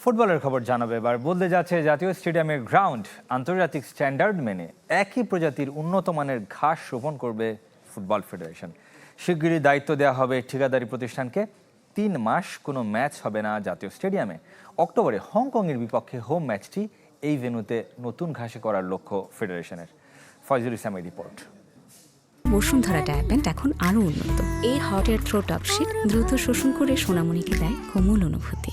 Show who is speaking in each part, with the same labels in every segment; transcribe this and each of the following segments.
Speaker 1: ফুটবলের খবর জানাবে এবার। বলতে যাচ্ছে, জাতীয় স্টেডিয়ামের গ্রাউন্ড আন্তর্জাতিক স্ট্যান্ডার্ড মেনে একই প্রজাতির উন্নত মানের ঘাস রোপণ করবে ফুটবল ফেডারেশন শিগগিরই দায়িত্ব দেওয়া হবে ঠিকাদারি প্রতিষ্ঠানকে। তিন মাস কোনো ম্যাচ হবে না জাতীয় স্টেডিয়ামে। অক্টোবরে হংকংয়ের বিপক্ষে হোম ম্যাচটি এই ভেন্যুতে নতুন ঘাসে করার লক্ষ্য ফেডারেশনের ফয়জুল ইসলামের রিপোর্ট
Speaker 2: বসুন্ধরা ডায়াপেন্ট এখন আরও উন্নত। এই হট এয়ার থ্রো টপশিট দ্রুত শোষণ করে সোনামণিকে দেয় কোমল অনুভূতি।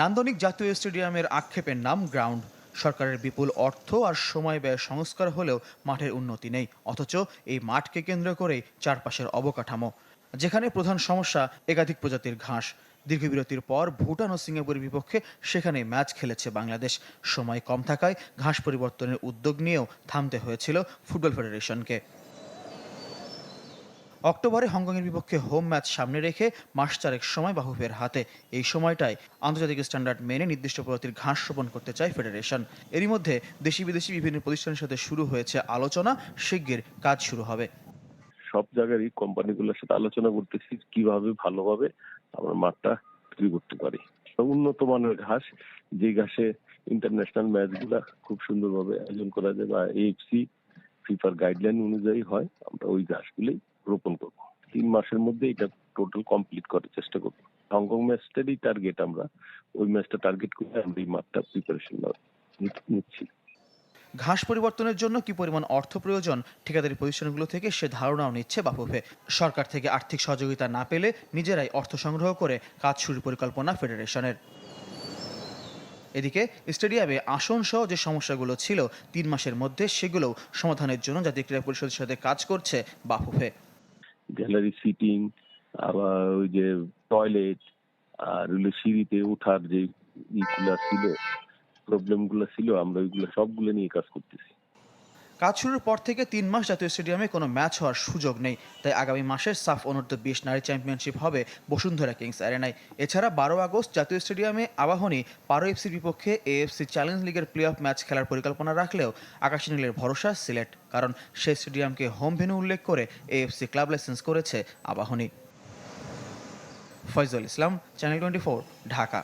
Speaker 3: নান্দনিক জাতীয় স্টেডিয়ামের আক্ষেপের নাম গ্রাউন্ড। সরকারের বিপুল অর্থ আর সময় ব্যয় সংস্কার হলেও মাঠের উন্নতি নেই। অথচ এই মাঠকে কেন্দ্র করেই চারপাশের অবকাঠামো, যেখানে প্রধান সমস্যা একাধিক প্রজাতির ঘাস। দীর্ঘবিরতির পর ভুটান ও সিঙ্গাপুরের বিপক্ষে সেখানে ম্যাচ খেলেছে বাংলাদেশ। সময় কম থাকায় ঘাস পরিবর্তনের উদ্যোগ নিয়েও থামতে হয়েছিল ফুটবল ফেডারেশনকে। অক্টোবরে হংকংয়ের বিপক্ষে হোম ম্যাচ সামনে রেখে মাস চারেক সময় বাহুফের হাতে। এই সময়টায় আন্তর্জাতিক স্ট্যান্ডার্ড মেনে নির্দিষ্ট প্রজাতির ঘাস রোপণ করতে চায় ফেডারেশন। এরই মধ্যে দেশি বিদেশি বিভিন্ন প্রতিষ্ঠানের সাথে শুরু হয়েছে আলোচনা। শিগগির কাজ শুরু হবে।
Speaker 4: সব জায়গারই কোম্পানিগুলোর সাথে আলোচনা করতেছি, কীভাবে ভালোভাবে আমরা মাঠটা তৈরি করতে পারি। উন্নত মানের ঘাস, যে ঘাসে ইন্টারন্যাশনাল ম্যাচগুলা খুব সুন্দরভাবে আয়োজন করা যায় বা এএফসি ফিফার গাইডলাইন অনুযায়ী হয়, আমরা ওই ঘাসগুলোই রোপণ করব। তিন মাসের মধ্যে এটা টোটাল কমপ্লিট করার চেষ্টা করব। হংকং ম্যাচটারই টার্গেট আমরা। ওই ম্যাচটা টার্গেট করে আমরা এই মাঠটা প্রিপারেশন নিচ্ছি।
Speaker 3: ঘাস পরিবর্তনের জন্য কি পরিমাণ অর্থ প্রয়োজন, ঠিকাদারি প্রতিষ্ঠানগুলো থেকে সে ধারণাও নিচ্ছে বাফুফে। সরকার থেকে আর্থিক সহযোগিতা না পেলে নিজেরাই অর্থ সংগ্রহ করে কাজ শুরুর পরিকল্পনা ফেডারেশনের। এদিকে স্টেডিয়ামে আসন সহ যে সমস্যাগুলো ছিল, তিন মাসের মধ্যে সেগুলো সমাধানের জন্য জাতীয় ক্রীড়া পরিষদের সাথে কাজ করছে বাফুফে।
Speaker 4: গ্যালারি সিটিং আবার ওই যে টয়লেট আর হলো সিঁড়িতে ওঠার যে ইগুলা ছিল প্রবলেমগুলো ছিল, আমরা ওইগুলো সবগুলো নিয়ে কাজ করতেছি।
Speaker 3: কাজ শুরুর পর থেকে তিন মাস জাতীয় স্টেডিয়ামে কোনো ম্যাচ হওয়ার সুযোগ নেই। তাই আগামী মাসের সাফ অনূর্ধ্ব বিশ নারী চ্যাম্পিয়নশিপ হবে বসুন্ধরা কিংস অ্যারেনায়। এছাড়া বারো আগস্ট জাতীয় স্টেডিয়ামে আবাহনী পারো এফসির বিপক্ষে এএফসি চ্যালেঞ্জ লিগের প্লে অফ ম্যাচ খেলার পরিকল্পনা রাখলেও আকাশী নীলের ভরসা সিলেট, কারণ সেই স্টেডিয়ামকে হোম ভেনু উল্লেখ করে এএফসি ক্লাব লাইসেন্স করেছে Abahani. Faizul Islam, channel twenty Dhaka.